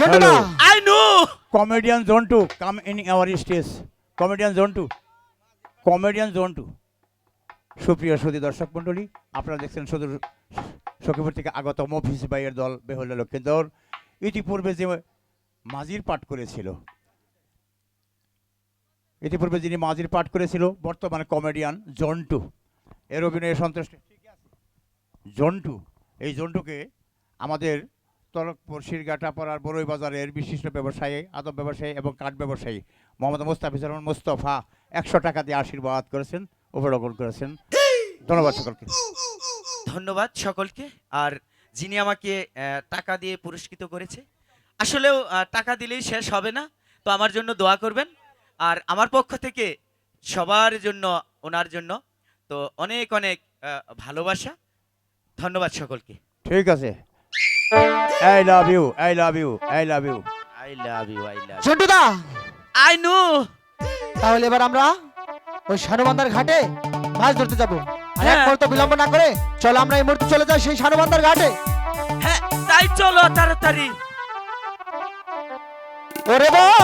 Hello. I know comedian zone 2 come in our stage. Comedian zone 2 comedian zone 2 সুপ্রিয় সুদী দর্শক মণ্ডলী আপনারা দেখছেন সুদূর সখীপুর থেকে আগত মফিস ভাইয়ের দল বেহুল্লা লক্ষিন্দর ইতিপূর্বে যে মাঝির পাঠ করেছিল ইতিপূর্বে যিনি মাঝির পাঠ করেছিল বর্তমানে কমেডিয়ান জন্টু এর অভিনয়ে সন্তুষ্ট জন্টু এই জন্টুকে আমাদের তরকপুর শিরগাটা পাড়ার বড়ই বাজারের বিশিষ্ট ব্যবসায়ী আদব ব্যবসায়ী এবং কাঠ ব্যবসায়ী মোহাম্মদ মুস্তাফিজুর রহমান মুস্তফা একশো টাকা দিয়ে আশীর্বাদ করেছেন উপরোপণ করেছেন। ধন্যবাদ সকলকে। ধন্যবাদ সকলকে। আর যিনি আমাকে টাকা দিয়ে পুরস্কৃত করেছে আসলেও টাকা দিলেই শেষ হবে না তো আমার জন্য দোয়া করবেন। আর আমার পক্ষ থেকে সবার জন্য ওনার জন্য তো অনেক অনেক ভালোবাসা। ধন্যবাদ সকলকে। ঠিক আছে। I love you I love you I love you I love you I love you. I know তাহলে এবার আমরা ওই সানুবান্দার ঘাটে মাছ ধরতে যাব। আর এক হ্যাঁ। মুহূর্ত বিলম্ব না করে চলো আমরা এই মুহূর্তে চলে যাই সেই সানুবান্দার ঘাটে। হ্যাঁ তাই চলো তাড়াতাড়ি। ওরে বল